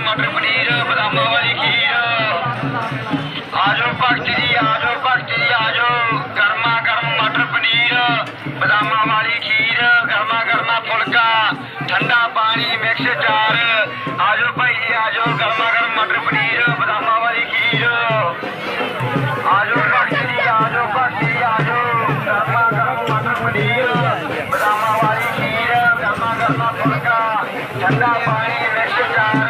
ਮਟਰ ਪਨੀਰ, ਬਦਾਮਾਂ ਵਾਲੀ ਖੀਰ। ਆਜੋ ਭਗਤ ਜੀ ਆਜੋ ਭਗਤ ਜੀ ਆਜੋ ਗਰਮਾ ਗਰਮ ਮਟਰ ਪਨੀਰ, ਬਦਾਮਾਂ ਵਾਲੀ ਖੀਰ, ਗਰਮਾ ਗਰਮਾ ਫੁਲਕਾ, ਠੰਡਾ ਪਾਣੀ, ਮਿਕਸ ਚਾਰ। ਆਜੋ ਭਾਈ ਜੀ ਆਜੋ ਗਰਮਾ ਗਰਮ ਮਟਰ ਪਨੀਰ, ਬਦਾਮਾਂ ਵਾਲੀ ਖੀਰ। ਆਜੋ ਭਗਤ ਜੀ ਆਜੋ ਭਗਤ ਜੀ ਆਜੋ ਗਰਮਾ ਗਰਮ ਮਟਰ ਪਨੀਰ, ਬਦਾਮਾਂ ਵਾਲੀ ਖੀਰ, ਗਰਮਾ ਗਰਮਾ ਫੁਲਕਾ, ਠੰਡਾ ਪਾਣੀ, ਮਿਕਸ ਚਾਰ।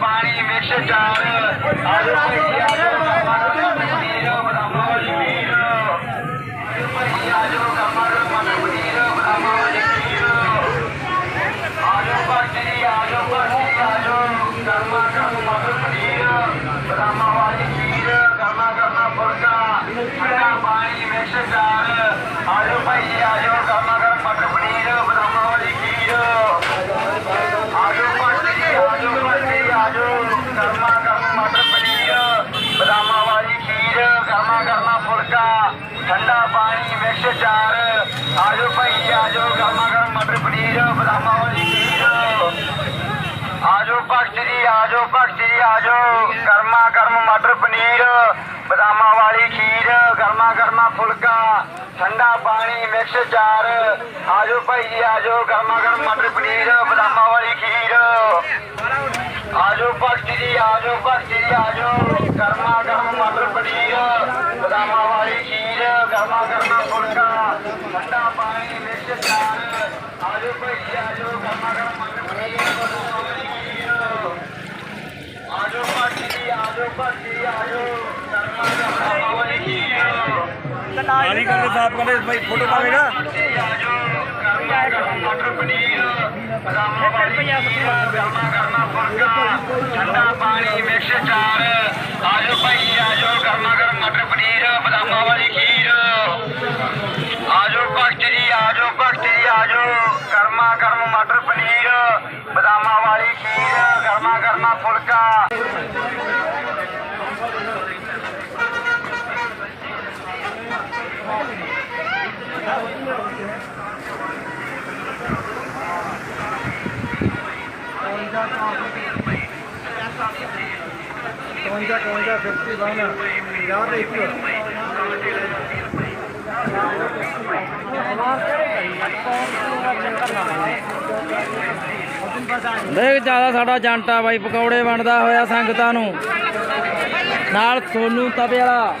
ਗਰਮ ਮਟਰ ਬਦਾਮਾਂ ਵਾਲੀ ਖੀਰ ਆਜੋ ਭਗਤ ਜੀ, ਆਜੋ ਭਗਤ ਜੀ, ਆਜੋ। ਗਰਮਾ ਗਰਮ ਮਟਰ ਪਨੀਰ, ਬਦਾਮਾਂ ਵਾਲੀ ਖੀਰ, ਗਰਮਾ ਗਰਮਾ ਫੁਲਕਾ, ਠੰਡਾ ਪਾਣੀ, ਮਿਕਸ ਚਾਰ। ਆਜੋ ਭਾਈ ਜੀ, ਆਜੋ। ਗਰਮਾ ਗਰਮ ਮਟਰ ਪਨੀਰ, ਬਦਾਮਾਂ ਵਾਲੀ ਖੀਰ। ਆਜੋ ਭਗਤ ਜੀ, ਆਜੋ ਭਗਤ ਜੀ, ਆਜੋ। ਗਰਮਾ ਗਰਮ ਮਟਰ ਪਨੀਰ, ਬਦਾਮਾਂ ਵਾਲੀ ਖੀਰ, ਗਰਮਾ ਗਰਮਾ ਫੁਲਕਾ पानी करके साफ़ करने भाई, फ़ोटो पाएगा ठंडा पानी चार आज भाई आज गर्मा गर्म मटर पनीर बदामा वाली खीर आज भक्त जी आज भक्त जी आज गर्मा गर्म मटर पनीर, बदामा वाली खीर, गर्मा गर्मा फुलका। ਕੌਂਜਾ ਕੌਂਜਾ 51 ਯਾਰ ਇੱਕ ਦੇਖ ਜ਼ਿਆਦਾ ਸਾਡਾ ਜੰਟਾ ਬਾਈ, ਪਕੌੜੇ ਵੰਡਦਾ ਹੋਇਆ ਸੰਗਤਾਂ ਨੂੰ। ਨਾਲ ਸੋਨੂ ਤਵੇ ਵਾਲਾ।